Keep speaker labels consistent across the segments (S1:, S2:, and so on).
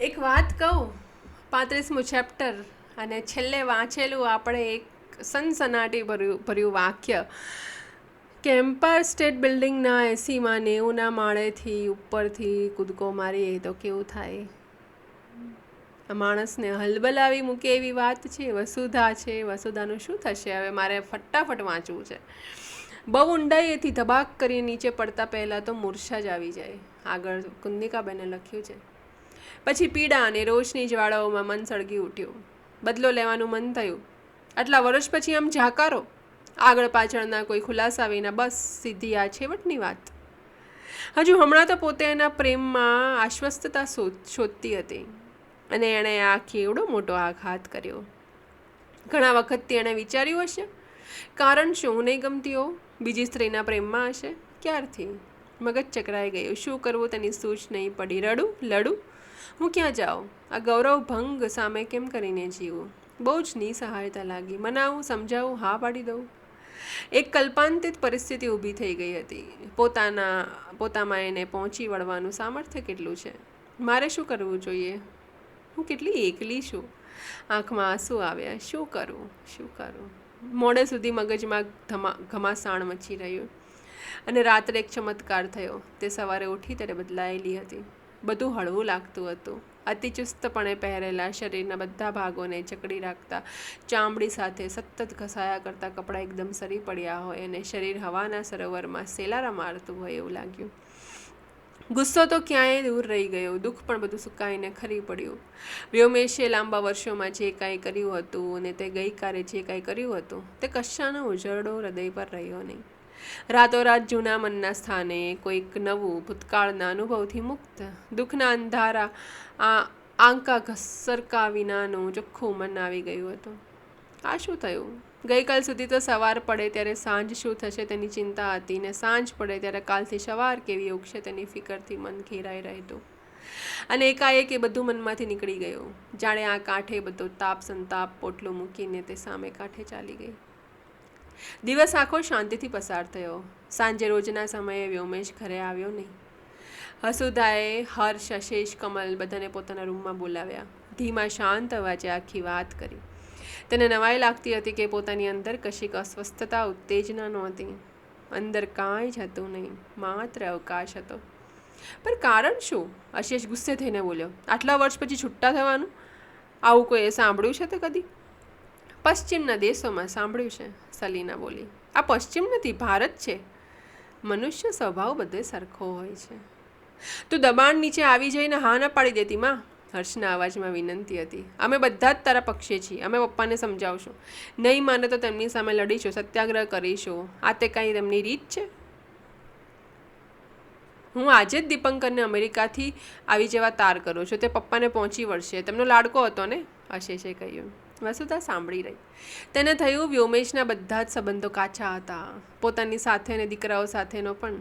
S1: એક વાત કહું? પાંત્રીસમું ચેપ્ટર અને છેલ્લે વાંચેલું આપણે એક સનસનાટી ભર્યું ભર્યું વાક્ય કે એમ્પાયર સ્ટેટ બિલ્ડિંગના એસીમાં નેવુંના માળેથી ઉપરથી કૂદકો મારીએ તો કેવું થાય? માણસને હલબલાવી મૂકે એવી વાત છે, વસુધા છે, વસુધાનું શું થશે? હવે મારે ફટાફટ વાંચવું છે. બહુ ઊંડાઈએથી ધબાક કરી નીચે પડતા પહેલાં તો મૂર્છા જ આવી જાય. આગળ કુંદિકાબેને લખ્યું છે. પછી પીડા અને રોષની જ્વાળાઓમાં મન સળગી ઉઠ્યું. બદલો લેવાનું મન થયું. આટલા વર્ષ પછી આમ ઝાકારો આગળ પાછળના કોઈ ખુલાસા વિના બસ સીધી આ છેવટની વાત. હજુ હમણાં તો પોતે એના પ્રેમમાં આશ્વસ્તતા શોધતી હતી. અને એણે આ કેવડો મોટો આઘાત કર્યો. ઘણા વખતથી એણે વિચાર્યું હશે, કારણ શું હું નહીં ગમતી હો બીજી સ્ત્રીના પ્રેમમાં હશે? ક્યારથી? મગજ ચકરાઈ ગયું. શું કરવું તેની સૂચ નહીં પડી? રડું? લડું? હું ક્યાં જાઉં? આ ગૌરવ ભંગ સામે કેમ કરીને જીવું? બહુ જ નિસહાયતા લાગી. મનાવું, સમજાવું, હા પાડી દઉં? એક કલ્પાંતિત પરિસ્થિતિ ઊભી થઈ ગઈ હતી. પોતાના, પોતામાં એને પહોંચી વળવાનું સામર્થ્ય કેટલું છે? મારે શું કરવું જોઈએ? હું કેટલી એકલી છું? આંખમાં આંસુ આવ્યા. શું કરું? શું કરું? મોડે સુધી મગજમાં ધમા, ઘમાસાણ મચી રહ્યું. અને રાત્રે એક ચમત્કાર થયો. તે સવારે ઉઠી ત્યારે બદલાયેલી હતી. બધું હળવું લાગતું હતું. અતિચુસ્તપણે પહેરેલા શરીરના બધા ભાગોને જકડી રાખતા, ચામડી સાથે સતત ઘસાયા કરતાં કપડાં એકદમ સરી પડ્યા હોય અને શરીર હવાના સરોવરમાં સેલારા મારતું હોય એવું લાગ્યું. ગુસ્સો તો ક્યાંય દૂર રહી ગયો, દુઃખ પણ બધું સુકાઈને ખરી પડ્યું. વ્યોમેશે લાંબા વર્ષોમાં જે કાંઈ કર્યું હતું અને તે ગઈકાલે જે કાંઈ કર્યું હતું, તે કશાનો ઉજરડો હૃદય પર રહ્યો નહીં. રાતોરાત જૂના મનના સ્થાને કોઈક નવું ભૂતકાળના અનુભવથી મુક્ત. દુઃખના અંધારા, આ આંકા ઘસરકા વિનાનું ચોખ્ખું મન આવી ગયું હતું. આ શું થયું? ગઈકાલ સુધી તો સવાર પડે ત્યારે સાંજ શું થશે તેની ચિંતા હતી ને સાંજ પડે ત્યારે કાલથી સવાર કેવી ઉગશે તેની ફિકરથી મન ઘેરાઈ રહેતું. અને એકાએક એ બધું મનમાંથી નીકળી ગયું. જાણે આ કાંઠે બધો તાપ સંતાપ પોટલું મૂકીને તે સામે કાંઠે ચાલી ગઈ. દિવસ આખો શાંતિથી પસાર થયો. સાંજે રોજના સમયે વ્યોમેશ ઘરે આવ્યો નહીં. હસુદાએ હર્ષ અશેષ કમલ બધાને પોતાના રૂમમાં બોલાવ્યા. ધીમા, શાંત અવાજે આખી વાત કરી. તેને નવાઈ લાગતી હતી કે પોતાની અંદર કશીક અસ્વસ્થતા, ઉત્તેજના નહોતી. અંદર કાંઈ જ હતું નહીં, માત્ર અવકાશ હતો. પણ કારણ શું? અશેષ ગુસ્સે થઈને બોલ્યો. આટલા વર્ષ પછી છૂટા થવાનું? આવું કોઈએ સાંભળ્યું છે તો કદી? પશ્ચિમના દેશોમાં સાંભળ્યું છે સલીના બોલી. આ પશ્ચિમ નથી, ભારત છે. મનુષ્ય સ્વભાવ બધે સરખો હોય છે. તું દબાણ નીચે આવી જઈને હા ના પાડી દેતી માં. હર્ષના અવાજમાં વિનંતી હતી. અમે બધા જ તારા પક્ષે છીએ. અમે પપ્પાને સમજાવશું. નહીં માને તો તેમની સામે લડીશું, સત્યાગ્રહ કરીશું. આ તે કાંઈ તેમની રીત છે? હું આજે જ દીપંકરને અમેરિકાથી આવી જેવા તાર કરું છું. તે પપ્પાને પહોંચી વળશે. તેમનો લાડકો હતો ને? અશેષે કહ્યું. વસુધા સાંભળી રહી. તેને થયું વ્યોમેશના બધા જ સંબંધો કાચા હતા. પોતાની સાથે અને દીકરાઓ સાથેનો પણ.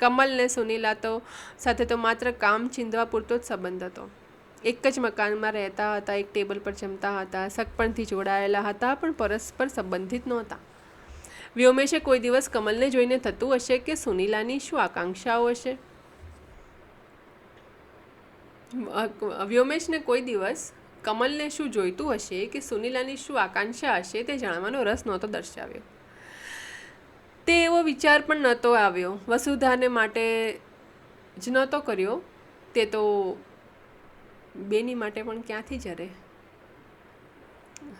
S1: કમલને, સુનિલા તો સાથે તો માત્ર કામ ચીંધવા પૂરતો જ સંબંધ હતો. એક જ મકાનમાં રહેતા હતા, એક ટેબલ પર જમતા હતા સગપણથી જોડાયેલા હતા, પણ પરસ્પર સંબંધિત નહોતા. વ્યોમેશે કોઈ દિવસ કમલને જોઈને થતું હશે કે સુનીલાની શું આકાંક્ષાઓ હશે? વ્યોમેશને કોઈ દિવસ કમલને શું જોઈતું હશે કે સુનીલાની શું આકાંક્ષા હશે તે જાણવાનો રસ નહોતો દર્શાવ્યો. તે એવો વિચાર પણ નહોતો આવ્યો. વસુધાને માટે જ નહોતો કર્યો. તે તો બેની માટે પણ ક્યાંથી જરે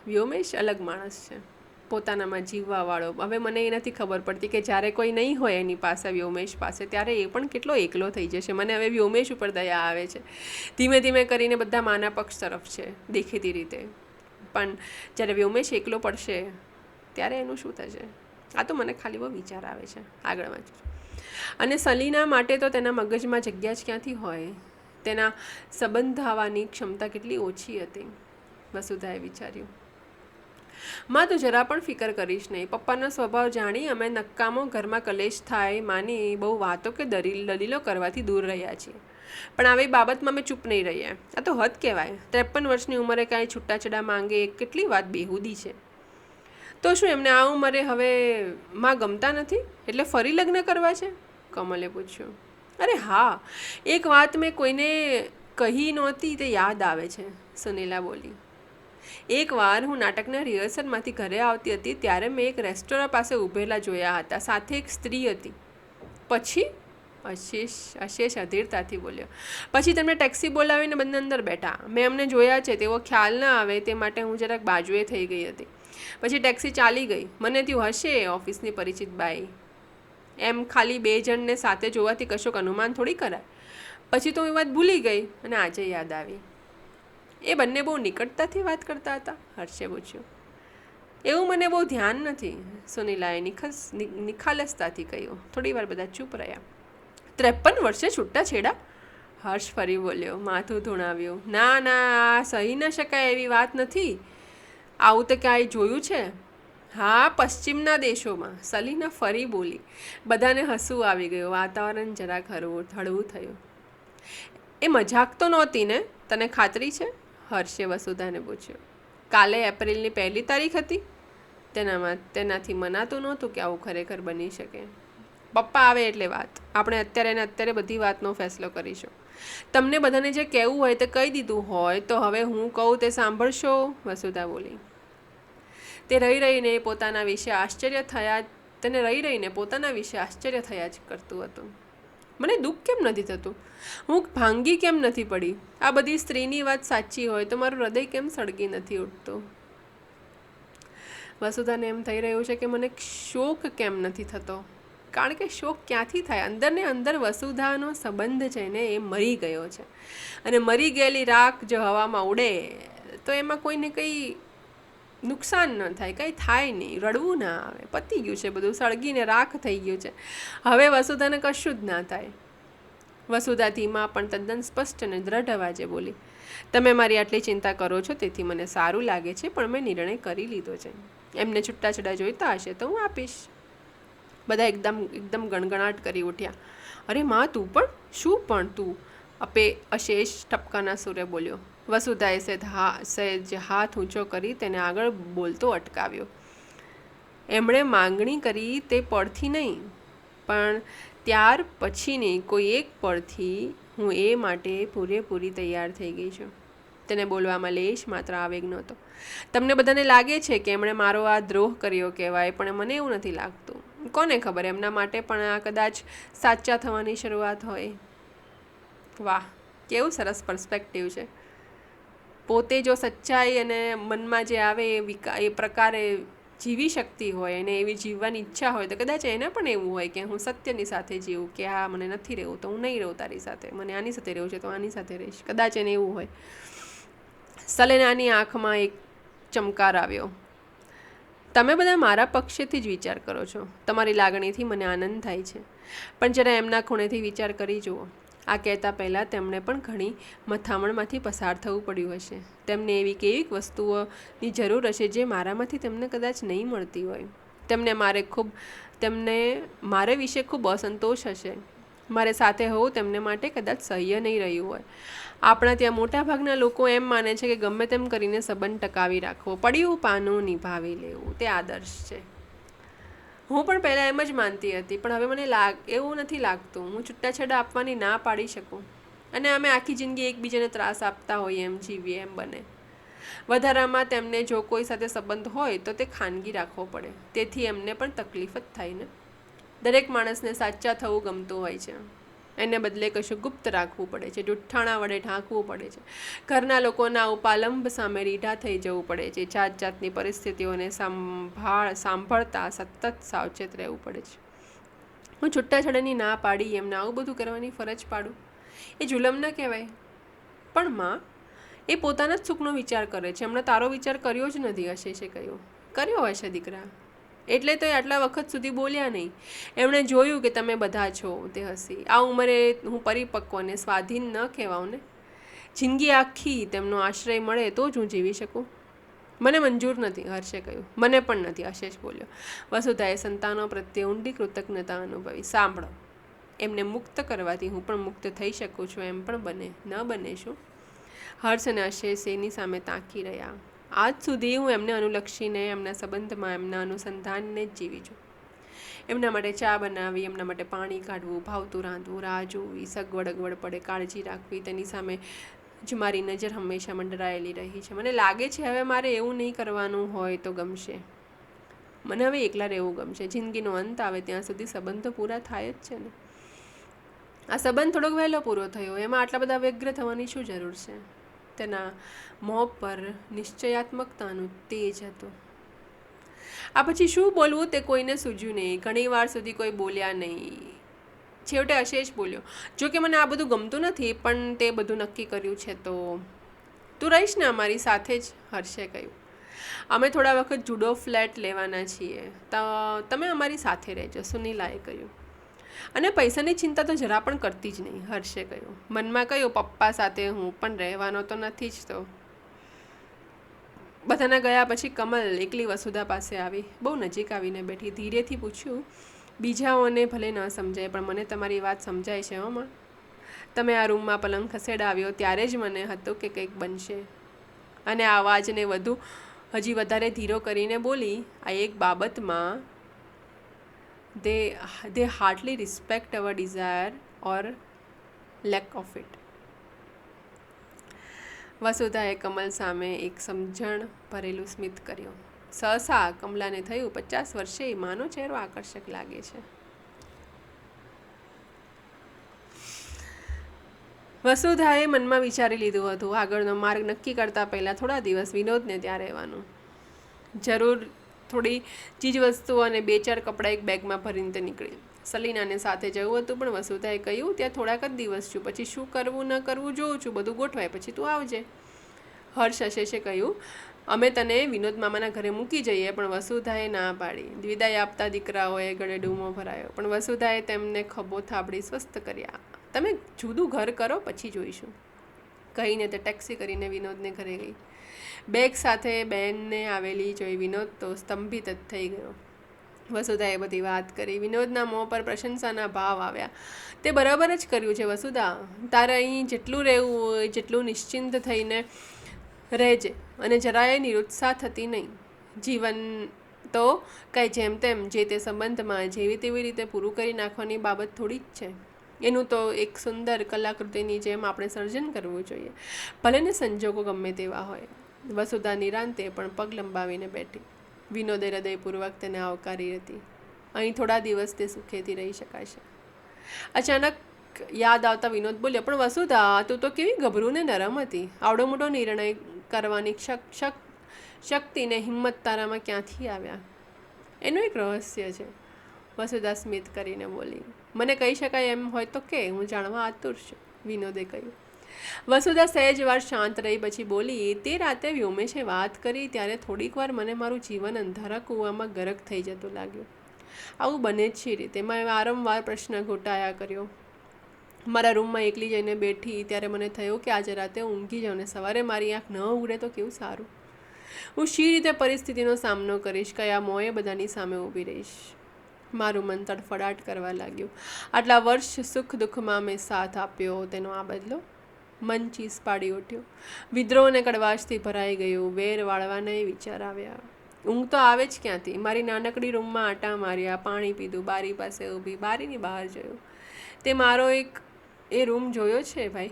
S1: વ્યોમેશ અલગ માણસ છે. પોતાનામાં જીવવાવાળો. હવે મને એ નથી ખબર પડતી કે જ્યારે કોઈ નહીં હોય એની પાસે વ્યોમેશ પાસે, ત્યારે એ પણ કેટલો એકલો થઈ જશે. મને હવે વ્યોમેશ ઉપર દયા આવે છે. ધીમે ધીમે કરીને બધા માના પક્ષ તરફ છે, દેખીતી રીતે. પણ જ્યારે વ્યોમેશ એકલો પડશે, ત્યારે એનું શું થશે? આ તો મને ખાલી બહુ વિચાર આવે છે. આગળ વાંચું. અને સલીના માટે તો તેના મગજમાં જગ્યા જ ક્યાંથી હોય? તેના સંબંધાવાની ક્ષમતા કેટલી ઓછી હતી? વસુધાએ વિચાર્યું. માં તું જરા પણ ફિકર કરીશ નહીં. પપ્પાનો સ્વભાવ જાણી અમે નક્કામો ઘરમાં કલેશ થાય માની બહુ વાતો કે દલીલ દલીલો કરવાથી દૂર રહ્યા છીએ. પણ આવી બાબતમાં અમે ચૂપ નહીં રહીએ. આ તો હદ કહેવાય. ત્રેપન વર્ષની ઉંમરે કાંઈ છૂટાછેડા માંગે કેટલી વાત બેહુદી છે. તો શું એમને આ ઉંમરે હવે માં ગમતા નથી? એટલે ફરી લગ્ન કરવા છે? કમલે પૂછ્યું. અરે હા, એક વાત મેં કોઈને કહી નહોતી તે યાદ આવે છે, સુનીલા બોલી. એકવાર હું નાટકના રિહર્સલમાંથી ઘરે આવતી હતી ત્યારે મેં એક રેસ્ટોરન્ટ પાસે ઊભેલા જોયા હતા. સાથે એક સ્ત્રી હતી. પછી અશેષ અશેષ અધીરતાથી બોલ્યો. પછી તેમણે ટેક્સી બોલાવીને બંને અંદર બેઠા. મેં એમને જોયા છે તેવો ખ્યાલ ન આવે તે માટે હું જરાક બાજુએ થઈ ગઈ હતી. પછી ટેક્સી ચાલી ગઈ. મને થયું, હશે, ઓફિસની પરિચિત બાઈ. એમ ખાલી બે જણને સાથે જોવાથી કશોક અનુમાન થોડી કરાય. પછી તો હું એ વાત ભૂલી ગઈ અને આજે યાદ આવી. એ બંને બહુ નિકટતાથી વાત કરતા હતા, હર્ષે પૂછ્યું. એવું મને બહુ ધ્યાન નથી, સુનિલાએ નિખસ નિખાલસતાથી કહ્યું. થોડી વાર બધા ચૂપ રહ્યા. ત્રેપન વર્ષે છૂટા છેડા? હર્ષ ફરી બોલ્યો, માથું ધૂણાવ્યું. ના ના, આ સહી ન શકાય એવી વાત નથી. આવું તો ક્યાંય જોયું છે? હા, પશ્ચિમના દેશોમાં. સલીના ફરી બોલી. બધાને હસવું આવી ગયું. વાતાવરણ જરાક હળવું હળવું થયું. એ મજાક તો નહોતી ને? તને ખાતરી છે? હર્ષે વસુધાને પૂછ્યું, કાલે એપ્રિલની પહેલી તારીખ હતી? તેનામાં, તેનાથી મનાતું નહોતું કે આવું ખરેખર બની શકે. પપ્પા આવે એટલે વાત. આપણે અત્યારે ને અત્યારે બધી વાતનો ફેસલો કરીશું. તમને બધાને જે કહેવું હોય તે કહી દીધું હોય તો હવે હું કહું તે સાંભળશો? વસુધા બોલી. તે રહી રહીને પોતાના વિશે આશ્ચર્ય થયા, તેને રહી રહીને પોતાના વિશે આશ્ચર્ય થયા જ કરતું હતું. મને દુઃખ કેમ નથી થતું? હું ભાંગી કેમ નથી પડી? આ બધી સ્ત્રીની વાત સાચી હોય તો મારું હૃદય કેમ સળગી નથી ઉઠતું? વસુધાને એમ થઈ રહ્યું છે કે મને શોક કેમ નથી થતો? કારણ કે શોક ક્યાંથી થાય? અંદરને અંદર વસુધાનો સંબંધ છે ને એ મરી ગયો છે. અને મરી ગયેલી રાખ જો હવામાં ઉડે, તો એમાં કોઈને કંઈ નુકસાન ન થાય, કંઈ થાય નહીં, રડવું ના આવે, પતી ગયું છે બધું, સળગીને રાખ થઈ ગયું છે. હવે વસુધાને કશું જ ના થાય. વસુધા ધીમા પણ તદ્દન સ્પષ્ટ અને દ્રઢ અવાજે બોલી, તમે મારી આટલી ચિંતા કરો છો, તેથી મને સારું લાગે છે, પણ મેં નિર્ણય કરી લીધો છે. એમને છૂટાછડા જોઈતા હશે તો હું આપીશ. બધા એકદમ એકદમ ગણગણાટ કરી ઉઠ્યા. અરે, માં, તું પણ? શું પણ તું? અપે અશેષ ટપકાના સુરે બોલ્યો વસુધાએ સેજ હા સહેજ હાથ ઊંચો કરી તેને આગળ બોલતો અટકાવ્યો. એમણે માંગણી કરી તે પડથી નહીં, પણ ત્યાર પછીની કોઈ એક પડથી હું એ માટે પૂરેપૂરી તૈયાર થઈ ગઈ છું. તેને બોલવામાં લેશ માત્ર આવેગ નહોતો. તમને બધાને લાગે છે કે એમણે મારો આ દ્રોહ કર્યો કહેવાય, પણ મને એવું નથી લાગતું. કોને ખબર? એમના માટે પણ આ કદાચ સાચા થવાની શરૂઆત હોય. વાહ, કેવું સરસ પર્સપેક્ટિવ છે. પોતે જો સચ્ચાઈ અને મનમાં જે આવે એ વિકા, એ પ્રકારે જીવી શકતી હોય અને એવી જીવવાની ઈચ્છા હોય, તો કદાચ એને પણ એવું હોય કે હું સત્યની સાથે જીવું કે હા મને નથી રહેવું, તો હું નહીં રહું તારી સાથે, મને આની સાથે રહેવું છે તો આની સાથે રહીશ. કદાચ એને એવું હોય. સલેનાની આંખમાં એક ચમકાર આવ્યો. તમે બધા મારા પક્ષેથી જ વિચાર કરો છો. તમારી લાગણીથી મને આનંદ થાય છે. પણ જરા એમના ખૂણેથી વિચાર કરી જુઓ. આ કહેતા પહેલાં તેમણે પણ ઘણી મથામણમાંથી પસાર થવું પડ્યું હશે. તેમને એવી કેવી વસ્તુઓની જરૂર હશે જે મારામાંથી તેમને કદાચ નહીં મળતી હોય. તેમને મારે ખૂબ, તેમને, મારે વિશે ખૂબ અસંતોષ હશે. મારે સાથે હોવું તેમને માટે કદાચ સહ્ય નહીં રહ્યું હોય. આપણા ત્યાં મોટાભાગના લોકો એમ માને છે કે ગમે તેમ કરીને સંબંધ ટકાવી રાખવો, પડ્યું પાનું નિભાવી લેવું, તે આદર્શ છે. હું પણ પહેલાં એમ જ માનતી હતી, પણ હવે મને લાગ, એવું નથી લાગતું. હું છૂટાછેડા આપવાની ના પાડી શકું. અને અમે આખી જિંદગી એકબીજાને ત્રાસ આપતા હોઈએ, એમ જીવીએ, એમ બને. વધારામાં તેમને જો કોઈ સાથે સંબંધ હોય, તો તે ખાનગી રાખવો પડે. તેથી એમને પણ તકલીફ જ થાય ને. દરેક માણસને સાચા થવું ગમતું હોય છે. એને બદલે કશું ગુપ્ત રાખવું પડે છે, જુઠ્ઠાણા વડે ઢાંકવું પડે છે. ઘરના લોકોના ઉપાલંબ સામે રીઢા થઈ જવું પડે છે. જાત જાતની પરિસ્થિતિઓને સંભાળ, સાંભળતા સતત સાવચેત રહેવું પડે છે. હું છૂટાછડાની ના પાડી એમને આવું બધું કરવાની ફરજ પાડું? એ જુલમ ન કહેવાય. પણ માં, એ પોતાના જ સુખનો વિચાર કરે છે. હમણાં તારો વિચાર કર્યો જ નથી હશે છે કહ્યું. કર્યો હશે દીકરા. એટલે તો એ આટલા વખત સુધી બોલ્યા નહીં. એમણે જોયું કે તમે બધા છો, તે હસી. આ ઉંમરે હું પરિપક્વને સ્વાધીન ન કહેવાઉને જિંદગી આખી તેમનો આશ્રય મળે તો જ હું જીવી શકું. મને મંજૂર નથી, હર્ષે કહ્યું. મને પણ નથી આશેષ બોલ્યો. વસુધાએ સંતાનો પ્રત્યે ઊંડી કૃતજ્ઞતા અનુભવી. સાંભળો, એમને મુક્ત કરવાથી હું પણ મુક્ત થઈ શકું છું, એમ પણ બને, ન બને શું? હર્ષ અને અશેષ એની સામે તાકી રહ્યા? આજ સુધી હું એમને અનુલક્ષીને, એમના સંબંધમાં, એમના અનુસંધાનને જ જીવી છું. એમના માટે ચા બનાવી, એમના માટે પાણી કાઢવું, ભાવતું રાંધવું, રાહ જોવી સગવડ અગવડ પડે, કાળજી રાખવી, તેની સામે જ મારી નજર હંમેશા મંડરાયેલી રહી છે. મને લાગે છે હવે મારે એવું નહીં કરવાનું હોય તો ગમશે. મને હવે એકલા રહેવું ગમશે. જિંદગીનો અંત આવે ત્યાં સુધી સંબંધો પૂરા થાય જ છે ને. આ સંબંધ થોડોક વહેલો પૂરો થયો. એમાં આટલા બધા વ્યગ્ર થવાની શું જરૂર છે? તેના મોં પર નિશ્ચયાત્મકતાનું તેજ હતું. આ પછી શું બોલવું તે કોઈને સૂજ્યું નહીં. ઘણી વાર સુધી કોઈ બોલ્યા નહીં. છેવટે અશેષ બોલ્યો, જો કે મને આ બધું ગમતું નથી, પણ તે બધું નક્કી કર્યું છે તો. તું રહીશ ને અમારી સાથે જ, હર્ષે કહ્યું. અમે થોડા વખત જુડો ફ્લેટ લેવાના છીએ. તો, તમે અમારી સાથે રહેજો, સુનીલાએ કહ્યું. અને પૈસાની ચિંતા તો જરા પણ કરતી જ નહીં, હર્ષે કહ્યું. મનમાં કહ્યું, પપ્પા સાથે હું પણ રહેવાનો તો નથી જ તો. બધાના ગયા પછી કમલ એકલી વસુધા પાસે આવી. બહુ નજીક આવીને બેઠી. ધીરેથી પૂછ્યું, બીજાઓને ભલે ન સમજાય, પણ મને તમારી વાત સમજાય છે હોમાં તમે આ રૂમમાં પલંગ ખસેડાવ્યો ત્યારે જ મને હતું કે કંઈક બનશે. અને આ અવાજને વધુ, હજી વધારે ધીરો કરીને બોલી, આ એક બાબતમાં દે દે hardly respect our desire or lack of it વસુધાએ Kamal સામે એક સમજણ ભરેલું સ્મિત કર્યું. સહસા, કમલાને થયું પચાસ વર્ષે માનો ચહેરો આકર્ષક લાગે છે. વસુધાએ મનમાં વિચારી લીધું હતું, આગળનો માર્ગ નક્કી કરતા પહેલાં થોડા દિવસ વિનોદને ત્યાં રહેવાનું. જરૂર થોડી ચીજ વસ્તુઓ અને બે ચાર કપડાં એક બેગમાં ભરીને તે નીકળી સલીનાને સાથે જવું હતું, પણ વસુધાએ કહ્યું, ત્યાં થોડાક જ દિવસ છું, પછી શું કરવું, ન કરવું જોઉં છું, બધું ગોઠવાય, પછી તું આવજે. હર્ષ અશેષે કહ્યું, અમે તને વિનોદ મામાના ઘરે મૂકી જઈએ, પણ વસુધાએ ના પાડી. વિદાય આપતા દીકરાઓએ ગળે ડૂમો ભરાયો, પણ વસુધાએ તેમને ખભો થાબડી સ્વસ્થ કર્યા. તમે જુદું ઘર કરો, પછી જોઈશું. કહીને તે ટેક્સી કરીને વિનોદને ઘરે ગઈ. બેગ સાથે બેનને આવેલી જોઈ વિનોદ તો સ્તંભિત જ થઈ ગયો. વસુધાએ બધી વાત કરી. વિનોદના મોં પર પ્રશંસાના ભાવ આવ્યા. તે બરાબર જ કર્યું છે વસુધા. તારે અહીં જેટલું રહેવું હોય, જેટલું નિશ્ચિંત થઈને રહેજે અને જરાય નિરુત્સાહ થતી નહીં. જીવન તો કંઈ જેમ તેમ જે તે સંબંધમાં જેવી તેવી રીતે પૂરું કરી નાખવાની બાબત થોડી જ છે. એનું તો એક સુંદર કલાકૃતિની જેમ આપણે સર્જન કરવું જોઈએ. ભલેને સંજોગો ગમે તેવા હોય. વસુધા નિરાંતે પણ પગ લંબાવીને બેઠી. વિનોદે હૃદયપૂર્વક તેને આવકારી હતી. અહીં થોડા દિવસ તે સુખેથી રહી શકાશે. અચાનક યાદ આવતા વિનોદ બોલ્યો, પણ વસુધા, તું તો કેવી ગભરું ને નરમ હતી. આવડો મોટો નિર્ણય કરવાની શક શક્તિ ને હિંમત તારામાં ક્યાંથી આવ્યા? એનું એક રહસ્ય છે. વસુધા સ્મિત કરીને બોલી મને કહી શકાય એમ હોય તો કે, હું જાણવા આતુર છું, વિનોદે કહ્યું. વસુધા સહેજ વાર શાંત રહી, પછી બોલી, તે રાતે વ્યોમેશે વાત કરી, ત્યારે થોડીક વાર મને મારું જીવન અંધારા કૂવામાં ગરક થઈ જતું લાગ્યું. આવું બને જ છે રીતે મેં વારંવાર પ્રશ્ન ઘોટાયા કર્યો. મારા રૂમમાં એકલી જઈને બેઠી, ત્યારે મને થયું કે આજે રાતે ઊંઘી જાઉં ને સવારે મારી આંખ ન ઉગડે તો કેવું સારું. હું શી રીતે પરિસ્થિતિનો સામનો કરીશ, કયા મોએ બધાની સામે ઊભી રહીશ? મારું મન તડફડાટ કરવા લાગ્યું. આટલા વર્ષ સુખ દુઃખમાં મેં સાથ આપ્યો, તેનો આ બદલો મન ચીસ પાડી ઉઠ્યો. વિદ્રોહ અને કડવાશથી ભરાઈ ગયું, વેર વાળવાના વિચાર આવ્યા. ઊંઘ તો આવે જ ક્યાંથી? મારી નાનકડી રૂમમાં આટા માર્યા, પાણી પીધું, બારી પાસે ઊભી, બારીની બહાર જોયું. તે મારો એક, એ રૂમ જોયો છે ભાઈ?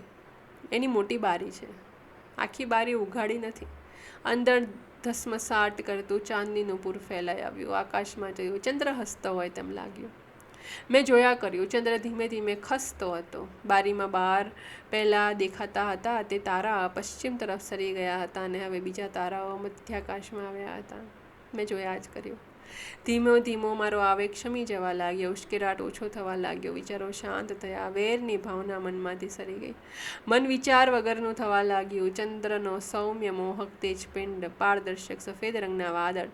S1: એની મોટી બારી છે. આખી બારી ઉઘાડી નથી. અંદર ધસમસાટ કરતું ચાંદીનું પૂર ફેલાઈ આવ્યું. આકાશમાં જોયું ચંદ્ર હસતો હોય તેમ લાગ્યું. મેં જોયા કર્યું. ચંદ્ર ધીમે ધીમે ખસતો હતો. બારીમાં બહાર પહેલાં દેખાતા હતા તે તારા પશ્ચિમ તરફ સરી ગયા હતા અને હવે બીજા તારાઓ મધ્યાકાશમાં આવ્યા હતા. મેં જોયા જ કર્યું. ધીમો ધીમો મારો આવેગ શમી જવા લાગ્યો, ઉશ્કેરાટ ઓછો થવા લાગ્યો, વિચારો શાંત થયા, વેરની ભાવના મનમાંથી સરી ગઈ. મન વિચાર વગરનું થવા લાગ્યું, ચંદ્રનો સૌમ્ય મોહક તેજપિંડ, પારદર્શક સફેદ રંગના વાદળ,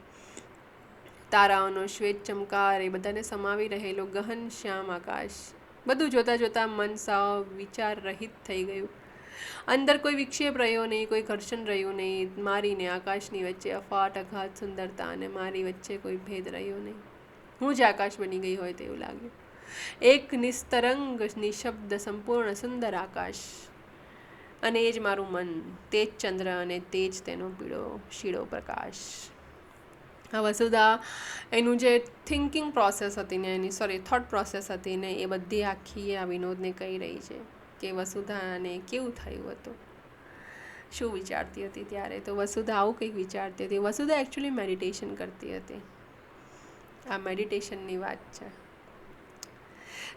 S1: તારાઓનો શ્વેત ચમકાર, એ બધાને સમાવી રહેલો ગહન શ્યામ આકાશ. બધું જોતાં જોતાં મન સાવ વિચાર રહિત થઈ ગયું. અંદર કોઈ વિક્ષેપ રહ્યો નહીં, કોઈ ઘર્ષણ રહ્યું નહીં, મારીને આકાશની વચ્ચે અફાટ અઘાત સુંદરતા અને મારી વચ્ચે કોઈ ભેદ રહ્યો નહીં. હું જ આકાશ બની ગઈ હોય તેવું લાગ્યું. એક નિસ્તરંગ, નિશબ્દ, સંપૂર્ણ સુંદર આકાશ. અને એ જ મારું મન, તે જ ચંદ્ર અને તે જ તેનો પીળો, શીળો પ્રકાશ. વસુધા, એનું જે થિંકિંગ પ્રોસેસ હતી ને એની સોરી થોટ પ્રોસેસ હતી ને એ બધી આખી આ વિનોદને કહી રહી છે. કે વસુધાને કેવું થયું હતું? શું વિચારતી હતી ત્યારે? તો વસુધા આવું કંઈક વિચારતી હતી. વસુધા એકચ્યુઅલી મેડિટેશન કરતી હતી. આ મેડિટેશનની વાત છે.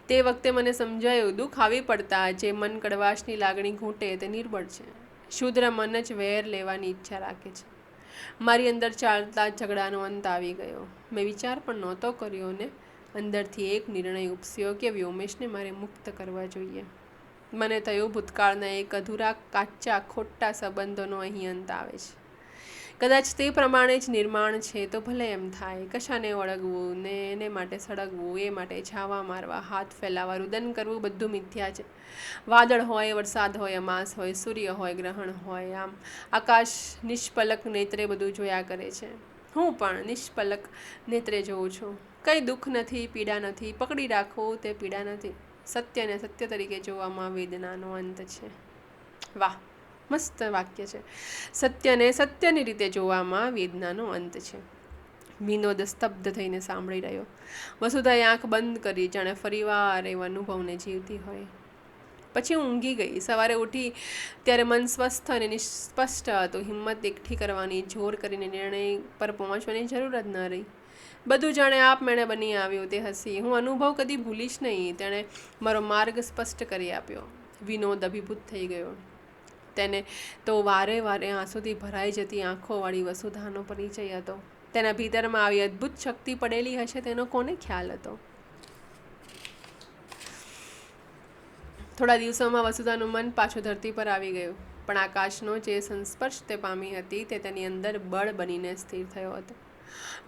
S1: તે વખતે મને સમજાયું, દુઃખ આવી પડતા જે મન કડવાશની લાગણી ઘૂંટે તે નિર્બળ છે. શુદ્ર મન જ વેર લેવાની ઈચ્છા રાખે છે. મારી અંદર ચાલતા ઝઘડાનો અંત આવી ગયો. મેં વિચાર પણ નહોતો કર્યો ને અંદરથી એક નિર્ણય ઉપસ્યો કે વ્યોમેશને મારે મુક્ત કરવા જોઈએ. મને થયું ભૂતકાળના એક અધૂરા કાચા, ખોટા સંબંધોનો અહીં અંત આવે છે. કદાચ તે પ્રમાણે જ નિર્માણ છે તો ભલે એમ થાય. કશાને વળગવું ને એને માટે સળગવું, એ માટે છાવા મારવા, હાથ ફેલાવા રુદન કરવું બધું મિથ્યા છે. વાદળ હોય, વરસાદ હોય, અમાસ હોય, સૂર્ય હોય, ગ્રહણ હોય, આમ આકાશ નિષ્પલક નેત્રે બધું જોયા કરે છે. હું પણ નિષ્પલક નેત્રે જોઉં છું. કંઈ દુઃખ નથી, પીડા નથી, પકડી રાખવું તે પીડા નથી. સત્યને સત્ય તરીકે જોવામાં વેદનાનો અંત છે. વાહ, મસ્ત વાક્ય છે. સત્યને સત્યની રીતે જોવામાં વેદનાનો અંત છે. વિનોદ સ્તબ્ધ થઈને સાંભળી રહ્યો. વસુધાએ આંખ બંધ કરી, જાણે ફરીવાર એવા અનુભવને જીવતી હોય. પછી ઊંઘી ગઈ. સવારે ઉઠી, ત્યારે મન સ્વસ્થ અને નિસ્પષ્ટ હતું. હિંમત એકઠી કરવાની, જોર કરીને નિર્ણય પર પહોંચવાની જરૂર જ ન રહી. બધું જાણે આપ મેળે બની આવ્યું તે હસી. હું અનુભવ કદી ભૂલીશ નહીં. તેણે મારો માર્ગ સ્પષ્ટ કરી આપ્યો. વિનોદ અભિભૂત થઈ ગયો. તેને તો વારે વારે આંસુથી ભરાઈ જતી આંખોવાળી વસુધાનો પરિચય હતો. તેના ભીતરમાં આવી અદ્ભુત શક્તિ પડેલી હશે તેનો કોને ખ્યાલ હતો? થોડા દિવસોમાં વસુધાનું મન પાછું ધરતી પર આવી ગયું. પણ આકાશનો જે સંસ્પર્શ તે પામી હતી તે તેની અંદર બળ બનીને સ્થિર થયો હતો.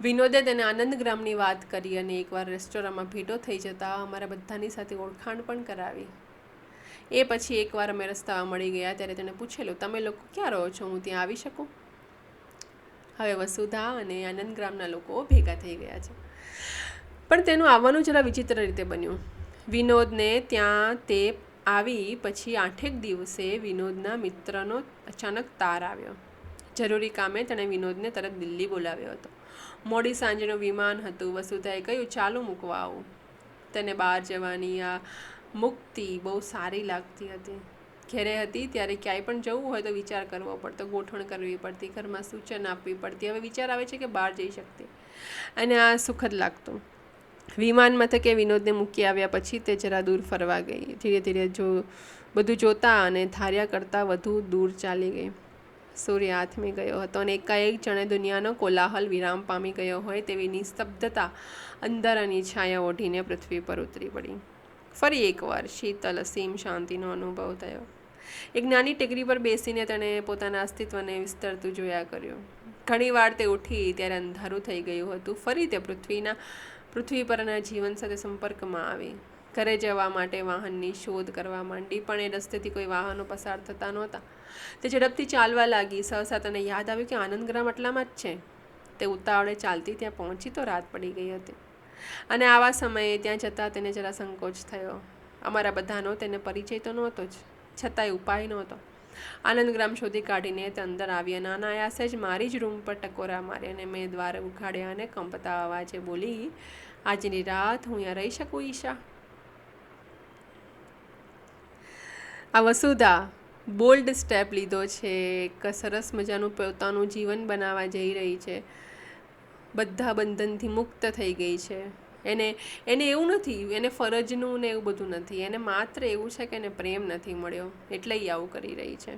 S1: વિનોદે તેને આનંદગ્રામની વાત કરી અને એકવાર રેસ્ટોરન્ટમાં ભેટો થઈ જતાં અમારા બધાની સાથે ઓળખાણ પણ કરાવી. એ પછી એકવાર અમે રસ્તામાં મળી ગયા ત્યારે તેણે પૂછેલું, તમે લોકો ક્યાં રહો છો? હું ત્યાં આવી શકું? હવે વસુધા અને આનંદગ્રામના લોકો ભેગા થઈ ગયા છે. પણ તેનું આવવાનું જરા વિચિત્ર રીતે બન્યું. વિનોદને ત્યાં તે આવી પછી આઠેક દિવસે વિનોદના મિત્રનો અચાનક તાર આવ્યો. જરૂરી કામે તેણે વિનોદને તરત દિલ્હી બોલાવ્યો હતો. મોડી સાંજનું વિમાન હતું. વસુધાએ કહ્યું, ચાલુ મૂકવા આવું. તને બહાર જવાની આ મુક્તિ બહુ સારી લાગતી હતી. ઘેરે હતી ત્યારે ક્યાંય પણ જવું હોય તો વિચાર કરવો પડતો, ગોઠવણ કરવી પડતી, ઘરમાં સૂચન આપવી પડતી. હવે વિચાર આવે છે કે બહાર જઈ શકતી. અને આ સુખદ લાગતું. વિમાન મથકે વિનોદને મૂકી આવ્યા પછી તે જરા દૂર ફરવા ગઈ. ધીરે ધીરે જો, બધું જોતા અને ધાર્યા કરતાં વધુ દૂર ચાલી ગઈ. સૂર્ય આથમી ગયો હતો અને એકાએક જણે દુનિયાનો કોલાહલ વિરામ પામી ગયો હોય તેવી નિસ્તબ્ધતા અંધારાની છાયા ઓઢીને પૃથ્વી પર ઉતરી પડી. ફરી એકવાર શીતલ, અસીમ શાંતિનો અનુભવ થયો. એક નાની ટેકરી પર બેસીને તેણે પોતાના અસ્તિત્વને વિસ્તરતું જોયા કર્યું. ઘણીવાર તે ઉઠી ત્યારે અંધારું થઈ ગયું હતું. ફરી તે પૃથ્વીના, પૃથ્વી પરના જીવન સાથે સંપર્કમાં આવી. ઘરે જવા માટે વાહનની શોધ કરવા માંડી, પણ એ રસ્તેથી કોઈ વાહનો પસાર થતા નહોતા. તે ઝડપથી ચાલવા લાગી. સહસા તને યાદ આવ્યું કે આનંદગ્રામ આટલામાં જ છે? તે ઉતાવળે ચાલતી ત્યાં પહોંચી તો રાત પડી ગઈ હતી. અને આવા સમયે ત્યાં જતાં તેને જરા સંકોચ થયો. અમારા બધાનો તેને પરિચય તો નહોતો જ, છતાંય ઉપાય નહોતો. આનંદગ્રામ શોધી કાઢીને તે અંદર આવી અને અનાયાસે જ મારી જ રૂમ પર ટકોરા મારી અને મેં દ્વાર ઉઘાડ્યા અને કંપતા અવાજે બોલી, આજની રાત હું અહીંયા રહી શકું ઈશા? આ વસુધા બોલ્ડ સ્ટેપ લીધો છે, એક સરસ મજાનું પોતાનું જીવન બનાવવા જઈ રહી છે. બધા બંધનથી મુક્ત થઈ ગઈ છે. એને એને એવું નથી, એને ફરજનું ને એવું બધું નથી. એને માત્ર એવું છે કે એને પ્રેમ નથી મળ્યો. એટલે એ આવું કરી રહી છે.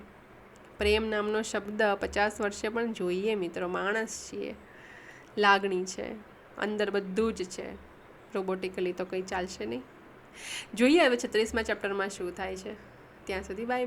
S1: પ્રેમ નામનો શબ્દ પચાસ વર્ષે પણ જોઈએ મિત્રો, માણસ છીએ. લાગણી છે. અંદર બધું જ છે. રોબોટિકલી તો કંઈ ચાલશે નહીં. જોઈએ હવે છત્રીસમાં ચેપ્ટરમાં શું થાય છે. ત્યાં સુધી બાય બાય